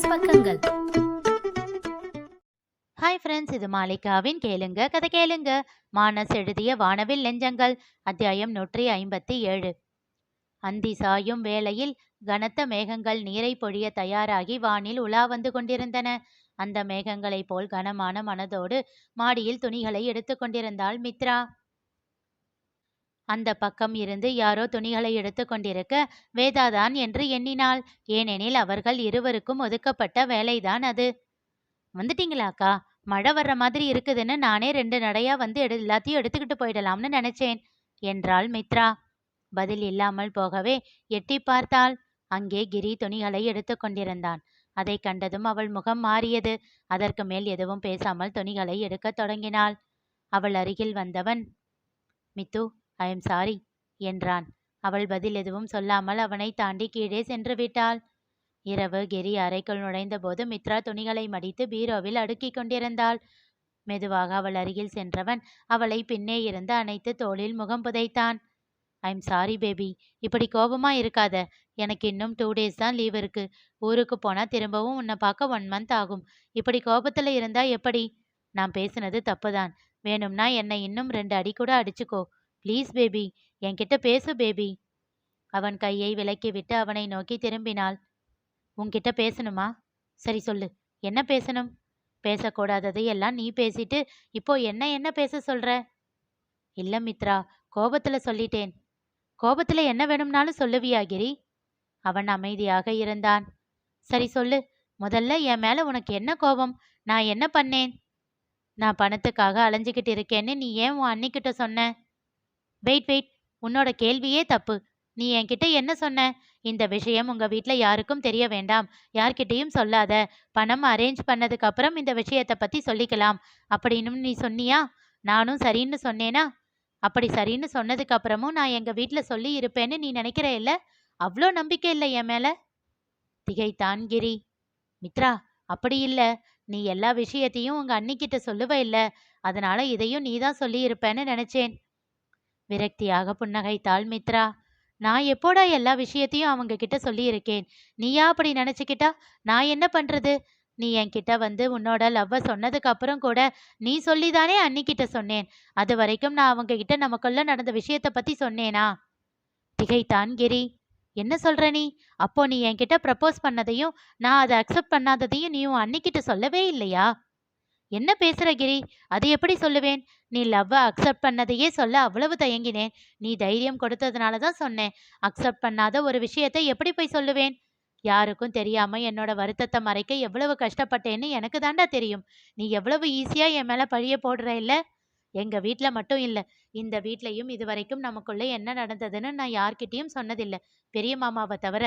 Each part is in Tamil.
ப்ளஸ் பக்கங்கள். ஹாய் ஃப்ரெண்ட்ஸ் இது மாலிகாவின் கேளுங்க கதை கேளுங்க. மானஸ் எழுதிய வானவில் நெஞ்சங்கள் அத்தியாயம் நூற்றி ஐம்பத்தி ஏழு. அந்தி சாயும் வேளையில் கனத்த மேகங்கள் நீரை பொழிய தயாராகி வானில் உலா வந்து கொண்டிருந்தன. அந்த மேகங்களைப் போல் கனமான மனதோடு மாடியில் துணிகளை எடுத்து கொண்டிருந்தாள் மித்ரா. அந்த பக்கம் இருந்து யாரோ துணிகளை எடுத்து கொண்டிருக்க வேதாதான் என்று எண்ணினாள். ஏனெனில் அவர்கள் இருவருக்கும் ஒதுக்கப்பட்ட வேலைதான் அது. வந்துட்டீங்களாக்கா மழை வர்ற மாதிரி இருக்குதுன்னு நானே ரெண்டு நடையா வந்து எடு எல்லாத்தையும் எடுத்துக்கிட்டு போயிடலாம்னு நினைச்சேன் என்றாள் மித்ரா. பதில் இல்லாமல் போகவே எட்டி பார்த்தாள். அங்கே கிரி துணிகளை எடுத்து கொண்டிருந்தான். அதை கண்டதும் அவள் முகம் மாறியது. அதற்கு மேல் எதுவும் பேசாமல் துணிகளை எடுக்கத் தொடங்கினாள். அவள் அருகில் வந்தவன் மித்து ஐ எம் சாரி என்றான். அவள் பதில் எதுவும் சொல்லாமல் அவனை தாண்டி கீழே சென்று விட்டாள். இரவு கிரி அறைக்குள் நுழைந்தபோது மித்ரா துணிகளை மடித்து பீரோவில் அடுக்கிக் கொண்டிருந்தாள். மெதுவாக அவள் அருகில் சென்றவன் அவளை பின்னே இருந்து அணைத்து தோளில் முகம் புதைத்தான். ஐம் சாரி பேபி இப்படி கோபமா இருக்காத. எனக்கு இன்னும் டூ டேஸ் தான் லீவ் இருக்கு. ஊருக்கு போனா திரும்பவும் உன்னை பார்க்க ஒன் மந்த் ஆகும். இப்படி கோபத்துல இருந்தா எப்படி? நான் பேசுனது தப்புதான். வேணும்னா என்னை இன்னும் ரெண்டு அடி கூட அடிச்சுக்கோ. ப்ளீஸ் பேபி என்கிட்ட பேசு பேபி. அவன் கையை விலக்கிவிட்டு அவனை நோக்கி திரும்பினாள். உன்கிட்ட பேசணுமா? சரி சொல்லு. என்ன பேசணும்? பேசக்கூடாததை எல்லாம் நீ பேசிட்டு இப்போ என்ன என்ன பேச சொல்ற? இல்ல மித்ரா கோபத்துல சொல்லிட்டேன். கோபத்துல என்ன வேணும்னாலும் சொல்லுவியா கிரி? அவன் அமைதியாக இருந்தான். சரி சொல்லு. முதல்ல என் மேல உனக்கு என்ன கோபம்? நான் என்ன பண்ணேன்? நான் பணத்துக்காக அலைஞ்சுக்கிட்டு இருக்கேன்னு நீ ஏன் உன் அண்ணிக்கிட்ட சொன்ன? வெயிட் வெயிட் உன்னோட கேள்வியே தப்பு. நீ என்கிட்ட என்ன சொன்ன? இந்த விஷயம் உங்க வீட்ல யாருக்கும் தெரிய வேண்டாம். யார்கிட்டயும் சொல்லாத. பணம் அரேஞ்ச் பண்ணதுக்கு அப்புறம் இந்த விஷயத்தை பத்தி சொல்லிக்கலாம். அப்படின்னு நீ சொன்னியா? நானும் சரின்னு சொன்னேனா? அப்படி சரின்னு சொன்னதுக்கு அப்புறமும் நான் எங்க வீட்ல சொல்லி இருப்பேன்னு நீ நினைக்கிற இல்ல? அவ்வளோ நம்பிக்கை இல்லை என் மேல. திகைத்தான் கிரி. மித்ரா அப்படி இல்ல. நீ எல்லா விஷயத்தையும் உங்க அன்னிக்கிட்ட சொல்லுவ இல்ல. அதனால இதையும் நீதான் சொல்லி இருப்பேன்னு நினைச்சேன். விரக்தியாக புன்னகைத்தாள் மித்ரா. நான் எப்போடா எல்லா விஷயத்தையும் அவங்க கிட்ட சொல்லியிருக்கேன்? நீயா அப்படி நினைச்சுக்கிட்டா? நான் என்ன பண்றது? நீ என்கிட்ட வந்து உன்னோட லவ்வை சொன்னதுக்கு அப்புறம் கூட நீ சொல்லிதானே அன்னிக்கிட்ட சொன்னேன். அது வரைக்கும் நான் அவங்க கிட்ட நமக்குள்ள நடந்த விஷயத்த பத்தி சொன்னேனா? திகைத்தான் கிரி. என்ன சொல்ற நீ? அப்போ நீ என்கிட்ட ப்ரப்போஸ் பண்ணதையும் நான் அதை அக்செப்ட் பண்ணாததையும் நீ அன்னிக்கிட்ட சொல்லவே இல்லையா? என்ன பேசுற கிரி? அது எப்படி சொல்லுவேன்? நீ லவ்வை அக்செப்ட் பண்ணதையே சொல்ல அவ்வளவு தயங்கினேன். நீ தைரியம் கொடுத்ததுனால தான் சொன்னேன். அக்செப்ட் பண்ணாத ஒரு விஷயத்தை எப்படி போய் சொல்லுவேன்? யாருக்கும் தெரியாம என்னோட வருத்தத்தை மறைக்க எவ்வளவு கஷ்டப்பட்டேன்னு எனக்கு தாண்டா தெரியும். நீ எவ்வளவு ஈஸியா என் மேல பழிய போடுற இல்ல? எங்க வீட்ல மட்டும் இல்ல. இந்த வீட்லயும் இதுவரைக்கும் நமக்குள்ள என்ன நடந்ததுன்னு நான் யார்கிட்டயும் சொன்னதில்ல. பெரிய மாமாவை தவிர.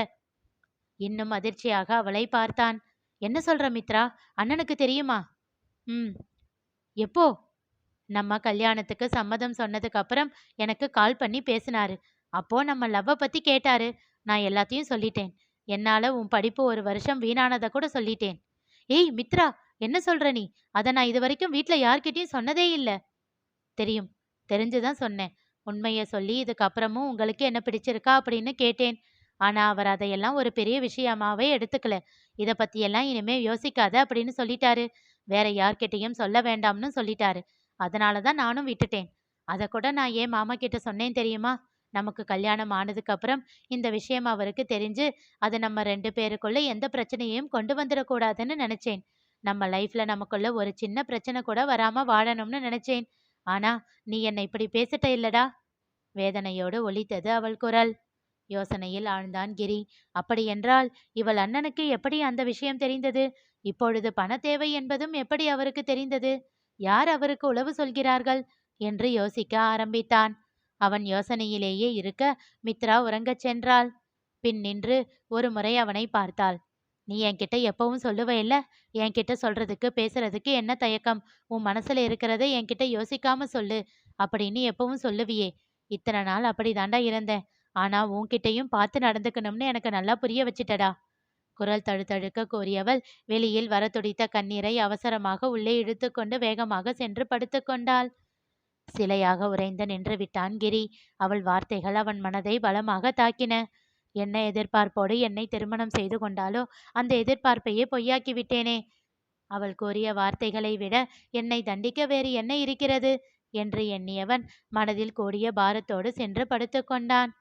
இன்னும் அதிர்ச்சியாக அவளை பார்த்தான். என்ன சொல்ற மித்ரா? அண்ணனுக்கு தெரியுமா? ம். எப்போ? நம்ம கல்யாணத்துக்கு சம்மதம் சொன்னதுக்கு அப்புறம் எனக்கு கால் பண்ணி பேசினாரு. அப்போ நம்ம லவ்வை பத்தி கேட்டாரு. நான் எல்லாத்தையும் சொல்லிட்டேன். என்னால உன் படிப்பு ஒரு வருஷம் வீணானதை கூட சொல்லிட்டேன். ஏய் மித்ரா என்ன சொல்ற நீ? அதை நான் இது வரைக்கும் வீட்டில் யார்கிட்டயும் சொன்னதே இல்ல. தெரியும். தெரிஞ்சுதான் சொன்னேன். உண்மையை சொல்லி இதுக்கப்புறமும் உங்களுக்கு என்ன பிடிச்சிருக்கா அப்படின்னு கேட்டேன். ஆனா அவர் அதையெல்லாம் ஒரு பெரிய விஷயமாவே எடுத்துக்கல. இத பத்தியெல்லாம் இனிமே யோசிக்காத அப்படின்னு சொல்லிட்டாரு. வேற யார்கிட்டயும் சொல்ல வேண்டாம்னு சொல்லிட்டாரு. அதனால தான் நானும் விட்டுட்டேன். அதை கூட நான் ஏன் மாமா கிட்ட சொன்னேன் தெரியுமா? நமக்கு கல்யாணம் ஆனதுக்கு அப்புறம் இந்த விஷயம் அவருக்கு தெரிஞ்சு அது நம்ம ரெண்டு பேருக்குள்ள எந்த பிரச்சனையும் கொண்டு வந்துடக்கூடாதுன்னு நினைச்சேன். நம்ம லைஃப்ல நமக்குள்ள ஒரு சின்ன பிரச்சனை கூட வராம வாழணும்னு நினைச்சேன். ஆனா நீ என்னை இப்படி பேசிட்ட இல்லடா? வேதனையோடு ஒலித்தது அவள் குரல். யோசனையில் ஆழ்ந்தான் கிரி. அப்படியென்றால் இவள் அண்ணனுக்கு எப்படி அந்த விஷயம் தெரிந்தது? இப்பொழுது பண தேவை என்பதும் எப்படி அவருக்கு தெரிந்தது? யார் அவருக்கு உளவு சொல்கிறார்கள்? என்று யோசிக்க ஆரம்பித்தான். அவன் யோசனையிலேயே இருக்க மித்ரா உறங்கச் சென்றாள். பின் நின்று ஒரு முறை அவனை பார்த்தாள். நீ என்கிட்ட எப்பவும் சொல்லுவ இல்ல? என்கிட்ட சொல்றதுக்கு பேசுறதுக்கு என்ன தயக்கம்? உன் மனசுல இருக்கிறத என்கிட்ட யோசிக்காம சொல்லு. அப்படின்னு எப்பவும் சொல்லுவியே. இத்தனை நாள் அப்படிதாண்டா இருந்தேன். ஆனா உன்கிட்டயும் பார்த்து நடந்துக்கணும்னு எனக்கு நல்லா புரிய வச்சுட்டடா. குரல் தழுதழுக்க கூறியவள். வெளியில் வர துடித்த கண்ணீரை அவசரமாக உள்ளே இழுத்துக்கொண்டு வேகமாக சென்று படுத்துக்கொண்டாள் சிலையாக உறைந்து நின்று விட்டான் கிரி. அவள் வார்த்தைகள் அவன் மனதை பலமாக தாக்கின. என்ன எதிர்பார்ப்போடு என்னை திருமணம் செய்து கொண்டாலோ அந்த எதிர்பார்ப்பையே பொய்யாக்கி விட்டேனே. அவள் கூறிய வார்த்தைகளை விட என்னை தண்டிக்க வேறு என்ன இருக்கிறது? என்று எண்ணியவன் மனதில் கூடிய பாரத்தோடு சென்று படுத்துக்கொண்டான்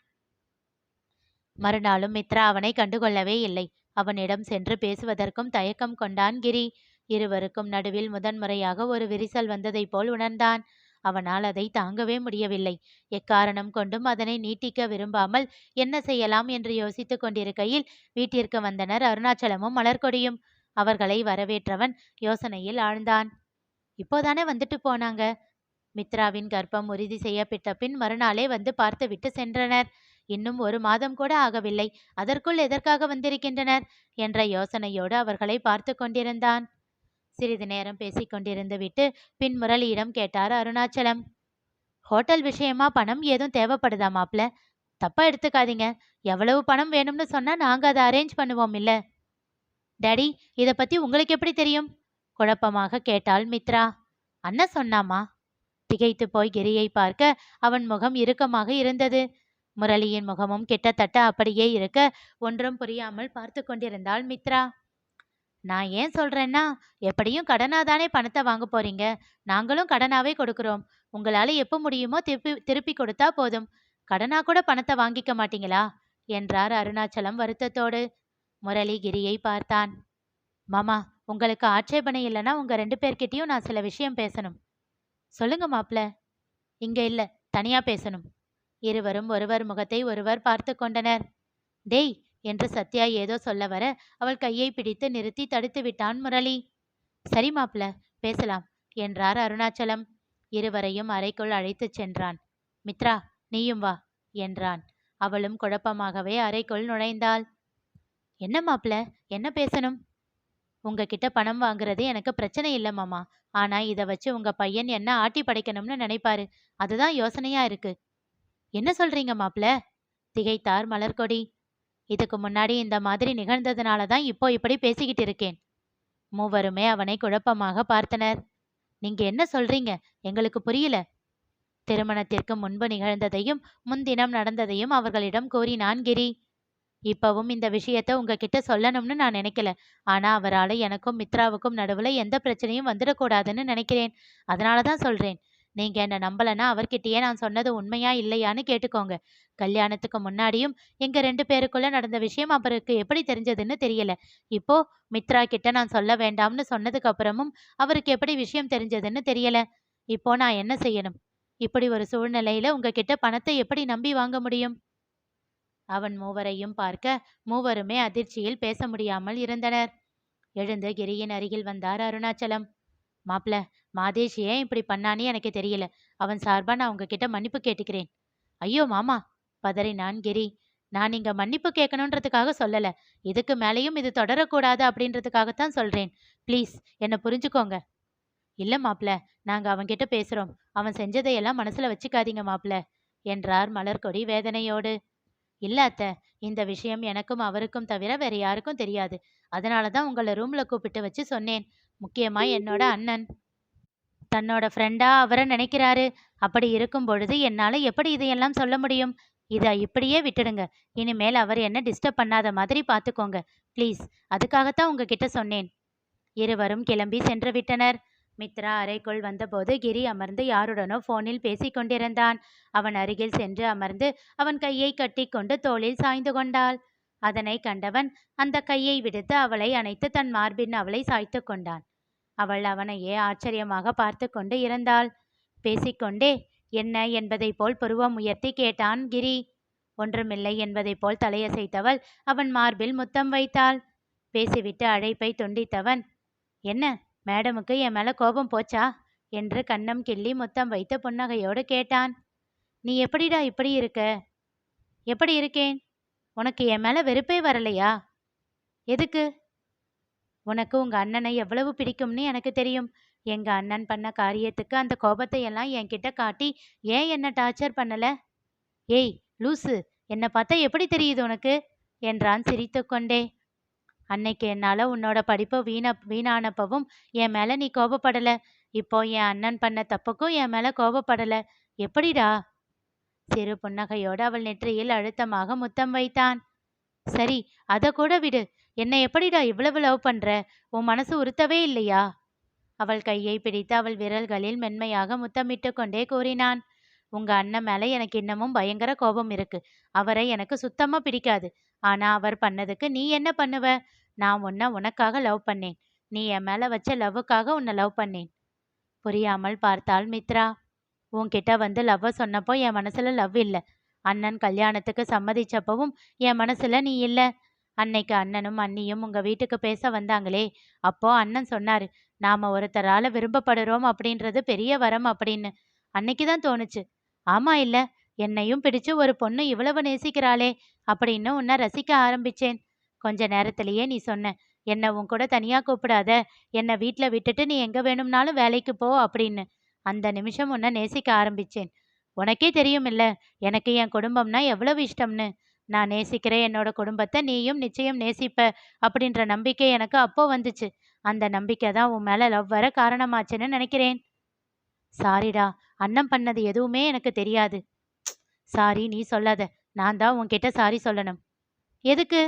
மறுநாளும் மித்ரா அவனை கண்டுகொள்ளவே இல்லை. அவனிடம் சென்று பேசுவதற்கும் தயக்கம் கொண்டான் கிரி. இருவருக்கும் நடுவில் முதன்முறையாக ஒரு விரிசல் வந்ததைப் போல் உணர்ந்தான். அவனால் அதை தாங்கவே முடியவில்லை. எக்காரணம் கொண்டும் அதனை நீட்டிக்க விரும்பாமல் என்ன செய்யலாம் என்று யோசித்துக் கொண்டிருக்கையில் வீட்டிற்கு வந்தனர் அருணாச்சலமும் மலர்கொடியும். அவர்களை வரவேற்றவன் யோசனையில் ஆழ்ந்தான். இப்போதானே வந்துட்டு போனாங்க? மித்ராவின் கர்ப்பம் உறுதி செய்யப்பட்ட பின் மறுநாளே வந்து பார்த்துவிட்டு சென்றனர். இன்னும் ஒரு மாதம் கூட ஆகவில்லை. அதற்குள் எதற்காக வந்திருக்கின்றனர்? என்ற யோசனையோடு அவர்களை பார்த்து கொண்டிருந்தான். சிறிது நேரம் பேசிக் கொண்டிருந்து விட்டு பின் முரளியிடம் கேட்டார் அருணாச்சலம். ஹோட்டல் விஷயமா? பணம் ஏதும் தேவைப்படுதா மாப்ள? தப்பா எடுத்துக்காதீங்க. எவ்வளவு பணம் வேணும்னு சொன்னா நாங்க அதை அரேஞ்ச் பண்ணுவோம் இல்ல. டேடி இத பத்தி உங்களுக்கு எப்படி தெரியும் குழப்பமாக கேட்டாள் மித்ரா. அண்ணன் சொன்னாமா திகைத்து போய் கிரியை பார்க்க அவன் முகம் இறுக்கமாக இருந்தது. முரளியின் முகமும் கிட்டத்தட்ட அப்படியே இருக்க ஒன்றும் புரியாமல் பார்த்து கொண்டிருந்தாள் மித்ரா. நான் ஏன் சொல்றேன்னா எப்படியும் கடனாதானே பணத்தை வாங்க போறீங்க? நாங்களும் கடனாவே கொடுக்கிறோம். உங்களால எப்ப முடியுமோ திருப்பி திருப்பி கொடுத்தா போதும். கடனா கூட பணத்தை வாங்கிக்க மாட்டீங்களா? என்றார் அருணாச்சலம் வருத்தத்தோடு. முரளி கிரியை பார்த்தான். மாமா உங்களுக்கு ஆட்சேபனை இல்லைன்னா உங்க ரெண்டு பேர்கிட்டயும் நான் சில விஷயம் பேசணும். சொல்லுங்க மாப்ள இங்க இல்ல தனியா பேசணும். இருவரும் ஒருவர் முகத்தை ஒருவர் பார்த்து கொண்டனர். டேய்! என்று சத்யா ஏதோ சொல்ல வர அவள் கையை பிடித்து நிறுத்தி தடுத்து விட்டான் முரளி. சரி மாப்ள பேசலாம் என்றார் அருணாச்சலம். இருவரையும் அறைக்குள் அழைத்துச் சென்றான். மித்ரா நீயும் வா என்றான். அவளும் குழப்பமாகவே அறைக்குள் நுழைந்தாள். என்ன மாப்ள என்ன பேசணும்? உங்ககிட்ட பணம் வாங்குறது எனக்கு பிரச்சனை இல்லை மாமா. ஆனா இதை வச்சு உங்க பையன் என்ன ஆட்டி படைக்கணும்னு நினைப்பாரு. அதுதான் யோசனையா இருக்கு. என்ன சொல்றீங்க மாப்ள திகைத்தார் மலர்கொடி. இதுக்கு முன்னாடி இந்த மாதிரி நிகழ்ந்ததுனால தான் இப்போ இப்படி பேசிக்கிட்டு இருக்கேன். மூவருமே அவனை குழப்பமாக பார்த்தனர். நீங்க என்ன சொல்றீங்க? எங்களுக்கு புரியல. திருமணத்திற்கு முன்பு நிகழ்ந்ததையும் முன்தினம் நடந்ததையும் அவர்களிடம் கூறினான் கிரி. இப்பவும் இந்த விஷயத்த உங்ககிட்ட சொல்லணும்னு நான் நினைக்கல. ஆனா அவரால எனக்கும் மித்ராவுக்கும் நடுவுல எந்த பிரச்சனையும் வந்துடக்கூடாதுன்னு நினைக்கிறேன். அதனாலதான் சொல்றேன். நீங்க என்ன நம்பலன்னா அவர்கிட்டயே நான் சொன்னது உண்மையா இல்லையான்னு கேட்டுக்கோங்க. கல்யாணத்துக்கு முன்னாடியும் எங்க ரெண்டு பேருக்குள்ள நடந்த விஷயம் அவருக்கு எப்படி தெரிஞ்சதுன்னு தெரியல. இப்போ மித்ரா கிட்ட நான் சொல்ல வேண்டாம்னு சொன்னதுக்கு அப்புறமும் அவருக்கு எப்படி விஷயம் தெரிஞ்சதுன்னு தெரியல. இப்போ நான் என்ன செய்யணும்? இப்படி ஒரு சூழ்நிலையில உங்ககிட்ட பணத்தை எப்படி நம்பி வாங்க முடியும்? அவன் மூவரையும் பார்க்க மூவருமே அதிர்ச்சியில் பேச முடியாமல் இருந்தனர். எழுந்து கிரியின் அருகில் வந்தார் அருணாச்சலம். மாப்ள மாதேஷ் ஏன் இப்படி பண்ணான்னு எனக்கு தெரியல. அவன் சார்பா நான் உங்ககிட்ட மன்னிப்பு கேட்டுக்கிறேன். ஐயோ மாமா! பதறினான் கிரி. நான் இங்க மன்னிப்பு கேட்கணுன்றதுக்காக சொல்லல. இதுக்கு மேலேயும் இது தொடரக்கூடாது அப்படின்றதுக்காகத்தான் சொல்றேன். ப்ளீஸ் என்னை புரிஞ்சுக்கோங்க. இல்ல மாப்ள நாங்க அவன்கிட்ட பேசுறோம். அவன் செஞ்சதையெல்லாம் மனசுல வச்சுக்காதீங்க மாப்ள என்றார் மலர்கொடி வேதனையோடு. இல்ல அத்த. இந்த விஷயம் எனக்கும் அவருக்கும் தவிர வேற யாருக்கும் தெரியாது. அதனால தான் உங்களை ரூம்ல கூப்பிட்டு வச்சு சொன்னேன். முக்கியமா என்னோட அண்ணன். தன்னோட ஃப்ரெண்டா அவரை நினைக்கிறாரு. அப்படி இருக்கும் பொழுது என்னால எப்படி இதையெல்லாம் சொல்ல முடியும்? இதை இப்படியே விட்டுடுங்க. இனிமேல் அவர் என்ன டிஸ்டர்ப் பண்ணாத மாதிரி பார்த்துக்கோங்க ப்ளீஸ் அதுக்காகத்தான் உங்ககிட்ட சொன்னேன். இருவரும் கிளம்பி சென்று விட்டனர். மித்ரா அறைக்குள் வந்தபோது கிரி அமர்ந்து யாருடனோ போனில் பேசிக் கொண்டிருந்தான். அவன் அருகில் சென்று அமர்ந்து அவன் கையை கட்டிக்கொண்டு தோளில் சாய்ந்து கொண்டாள். அதனை கண்டவன் அந்த கையை விடுத்து அவளை அணைத்து தன் மார்பின் அவளை சாய்த்து கொண்டான். அவள் அவனையே ஆச்சரியமாக பார்த்து கொண்டு இருந்தாள். பேசிக்கொண்டே என்ன என்பதைப் போல் புருவம் உயர்த்தி கேட்டான் கிரி. ஒன்றுமில்லை என்பதைப் போல் தலையசைத்தவள் அவன் மார்பில் முத்தம் வைத்தாள். பேசிவிட்டு அழைப்பை துண்டித்தவன் என்ன மேடமுக்கு என் மேல கோபம் போச்சா? என்று கண்ணம் கிள்ளி முத்தம் வைத்து புன்னகையோடு கேட்டான். நீ எப்படிடா இப்படி இருக்க? எப்படி இருக்கேன்? உனக்கு என் மேல வெறுப்பே வரலையா? எதுக்கு? உனக்கு உங்க அண்ணனை எவ்வளவு பிடிக்கும்னு எனக்கு தெரியும். எங்க அண்ணன் பண்ண காரியத்துக்கு அந்த கோபத்தை எல்லாம் என்கிட்ட காட்டி ஏன் என்ன டார்ச்சர் பண்ணல? ஏய் லூசு என்னை பார்த்தா எப்படி தெரியுது உனக்கு? என்றான் சிரித்துக்கொண்டே அன்னைக்கு என்னால உன்னோட படிப்பை வீண வீணானப்பவும் என் மேல நீ கோபப்படல. இப்போ என் அண்ணன் பண்ண தப்புக்கும் என் மேல கோபப்படல. எப்படிடா? சிறு புன்னகையோடு அவள் நெற்றியில் அழுத்தமாக முத்தம் வைத்தான். சரி அத கூட விடு. என்னை எப்படிடா இவ்வளவு லவ் பண்ற? உன் மனசு உறுத்தவே இல்லையா? அவள் கையை பிடித்து அவள் விரல்களில் மென்மையாக முத்தமிட்டு கொண்டே கூறினான். உங்க அண்ணன் மேல எனக்கு இன்னமும் பயங்கர கோபம் இருக்கு. அவரை எனக்கு சுத்தமா பிடிக்காது. ஆனா அவர் பண்ணதுக்கு நீ என்ன பண்ணுவ? நான் உன்ன உனக்காக லவ் பண்ணேன். நீ என் மேல வச்ச லவ்வுக்காக உன்னை லவ் பண்ணேன். புரியாமல் பார்த்தாள் மித்ரா. உன்கிட்ட வந்து லவ்வ சொன்னப்போ என் மனசுல லவ் இல்லை. அண்ணன் கல்யாணத்துக்கு சம்மதிச்சப்பவும் என் மனசுல நீ இல்ல. அன்னைக்கு அண்ணனும் அண்ணியும் உங்க வீட்டுக்கு பேச வந்தாங்களே அப்போ அண்ணன் சொன்னாரு நாம ஒருத்தரால விரும்பப்படுறோம் அப்படின்றது பெரிய வரம் அப்படின்னு. அன்னைக்கு தான் தோணுச்சு. ஆமா இல்ல என்னையும் பிடிச்சு ஒரு பொண்ணு இவ்வளவு நேசிக்கிறாளே அப்படின்னு உன்னை ரசிக்க ஆரம்பிச்சேன். கொஞ்ச நேரத்திலேயே நீ சொன்ன என்ன உன் கூட தனியா கூப்பிடாத என்னை வீட்டில் விட்டுட்டு நீ எங்க வேணும்னாலும் வேலைக்கு போ அப்படின்னு அந்த நிமிஷம் உன்னை நேசிக்க ஆரம்பிச்சேன். உனக்கே தெரியும் இல்ல எனக்கு என் குடும்பம்னா எவ்வளவு இஷ்டம்னு. நான் நேசிக்கிற என்னோட குடும்பத்தை நீயும் நிச்சயம் நேசிப்ப அப்படின்ற நம்பிக்கை எனக்கு அப்போ வந்துச்சு. அந்த நம்பிக்கை தான் உன் மேல லவ் வர காரணமாச்சுன்னு நினைக்கிறேன். சாரிடா அண்ணன் பண்ணது எதுவுமே எனக்கு தெரியாது. சாரி நீ சொல்லாத. நான் தான் உன்கிட்ட சாரி சொல்லணும். எதுக்கு?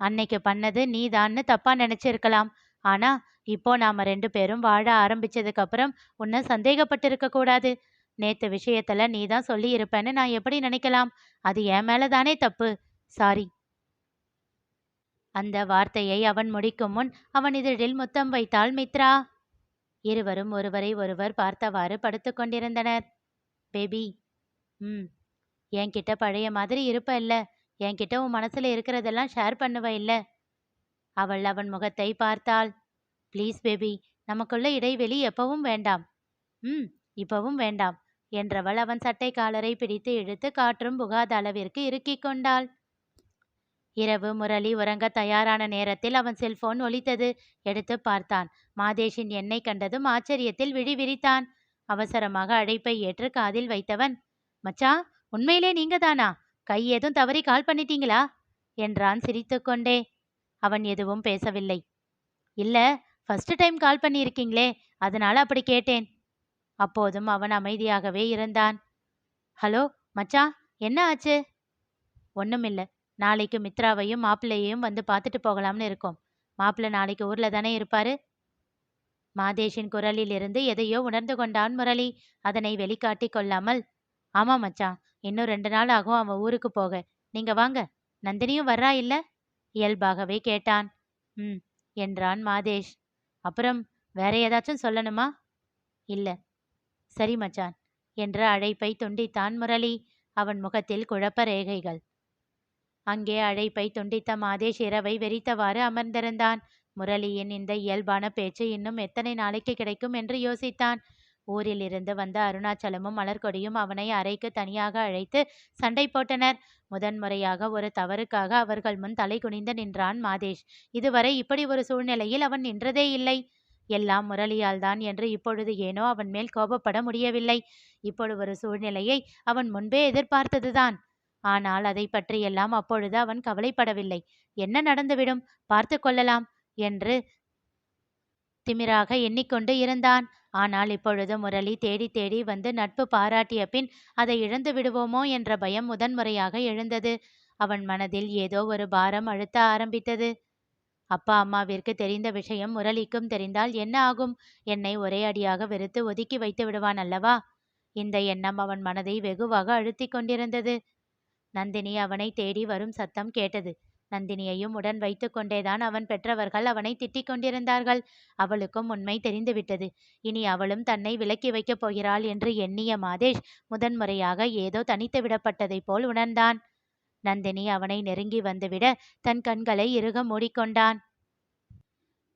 அன்னைக்கு பண்ணது நீதான்னு தப்பா நினைச்சிருக்கலாம். ஆனா இப்போ நாம ரெண்டு பேரும் வாழ ஆரம்பிச்சதுக்கு அப்புறம் உன்னை சந்தேகப்பட்டிருக்க கூடாது. நேத்து விஷயத்துல நீ தான் சொல்லி இருப்பேன்னு நான் எப்படி நினைக்கலாம்? அது என் மேலதானே தப்பு. சாரி. அந்த வார்த்தையை அவன் முடிக்கும் முன் அவன் இதழில் முத்தம் வைத்தாள் மித்ரா! இருவரும் ஒருவரை ஒருவர் பார்த்தவாறு படுத்து கொண்டிருந்தனர். பேபி ம் என்கிட்ட பழைய மாதிரி இருப்ப இல்ல. என்கிட்ட உன் மனசுல இருக்கிறதெல்லாம் ஷேர் பண்ணுவ இல்ல. அவள் அவன் முகத்தை பார்த்தாள். ப்ளீஸ் பேபி நமக்குள்ள இடைவெளி எப்பவும் வேண்டாம். ம் இப்பவும் வேண்டாம். என்றவள் அவன் சட்டை காலரை பிடித்து இழுத்து காற்றும் புகாத அளவிற்கு இறுக்கிக் கொண்டாள். இரவு முரளி உறங்க தயாரான நேரத்தில் அவன் செல்போன் ஒலித்தது. எடுத்து பார்த்தான். மாதேஷின் எண்ணெய் கண்டதும் ஆச்சரியத்தில் விழி விரித்தான் அவசரமாக அழைப்பை ஏற்று காதில் வைத்தவன் மச்சா உண்மையிலே நீங்க தானா கை ஏதும் தவறி கால் பண்ணிட்டீங்களா? என்றான் சிரித்துக்கொண்டே அவன் எதுவும் பேசவில்லை. இல்ல ஃபர்ஸ்ட் டைம் கால் பண்ணியிருக்கீங்களே அதனால அப்படி கேட்டேன். அப்போதும் அவன் அமைதியாகவே இருந்தான். ஹலோ மச்சா என்ன ஆச்சு? ஒண்ணுமில்ல. நாளைக்கு மித்ராவையும் மாப்பிள்ளையையும் வந்து பார்த்துட்டு போகலாம்னு இருக்கோம். மாப்பிள்ளை நாளைக்கு ஊர்ல தானே இருப்பாரு? மாதேஷின் குரலில் இருந்து எதையோ உணர்ந்து கொண்டான் முரளி. அதனை வெளிக்காட்டி கொள்ளாமல் ஆமா மச்சான் இன்னும் ரெண்டு நாள் ஆகும் அவன் ஊருக்கு போக. நீங்க வாங்க. நந்தினியும் வர்றா இல்ல? இயல்பாகவே கேட்டான். ம் என்றான் மாதேஷ். அப்புறம் வேற ஏதாச்சும் சொல்லணுமா? இல்லை. சரி மச்சான் என்ற அழைப்பை துண்டித்தான் முரளி அவன் முகத்தில் குழப்ப ரேகைகள். அங்கே அழைப்பை துண்டித்த மாதேஷ் இரவை வெறித்தவாறு அமர்ந்திருந்தான். முரளியின் இந்த இயல்பான பேச்சு இன்னும் எத்தனை நாளைக்கு கிடைக்கும் என்று யோசித்தான். ஊரில் இருந்து வந்த அருணாச்சலமும் மலர்கொடியும் அவனை அறைக்கு தனியாக அழைத்து சண்டை போட்டனர். முதன்முறையாக ஒரு தவறுக்காக அவர்கள் முன் தலை குனிந்து நின்றான் மாதேஷ். இதுவரை இப்படி ஒரு சூழ்நிலையில் அவன் நின்றதே இல்லை. எல்லாம் முரளியால்தான் என்று இப்பொழுது ஏனோ அவன் மேல் கோபப்பட முடியவில்லை. இப்பொழுது ஒரு சூழ்நிலையை அவன் முன்பே எதிர்பார்த்ததுதான். ஆனால் அதை பற்றியெல்லாம் அப்பொழுது அவன் கவலைப்படவில்லை. என்ன நடந்துவிடும்? பார்த்து கொள்ளலாம் என்று திமிராக எண்ணிக்கொண்டு இருந்தான். ஆனால் இப்பொழுது முரளி தேடி தேடி வந்து நட்பு பாராட்டிய பின் அதை இழந்து விடுவோமோ என்ற பயம் முதன்முறையாக எழுந்தது. அவன் மனதில் ஏதோ ஒரு பாரம் அழுத்த ஆரம்பித்தது. அப்பா அம்மாவிற்கு தெரிந்த விஷயம் முரளிக்கும் தெரிந்தால் என்ன ஆகும்? என்னை ஒரே அடியாக வெறுத்து ஒதுக்கி வைத்து விடுவான் அல்லவா? இந்த எண்ணம் அவன் மனதை வெகுவாக அழுத்தி கொண்டிருந்தது. நந்தினி அவனை தேடி வரும் சத்தம் கேட்டது. நந்தினியையும் உடன் வைத்து கொண்டேதான் அவன் பெற்றவர்கள் அவனை திட்டிக் கொண்டிருந்தார்கள். அவளுக்கும் உண்மை தெரிந்துவிட்டது இனி அவளும் தன்னை விலக்கி வைக்கப் போகிறாள் என்று எண்ணிய மாதேஷ் முதன்முறையாக ஏதோ தனித்து விடப்பட்டதைப் போல் உணர்ந்தான். நந்தினி அவனை நெருங்கி வந்துவிட தன் கண்களை இறுக மூடிக்கொண்டான்.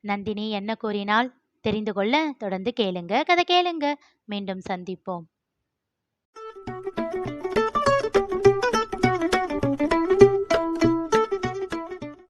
நந்தினி என்ன கூறினாள்? தெரிந்து கொள்ள தொடர்ந்து கேளுங்க கதை கேளுங்க. மீண்டும் சந்திப்போம்.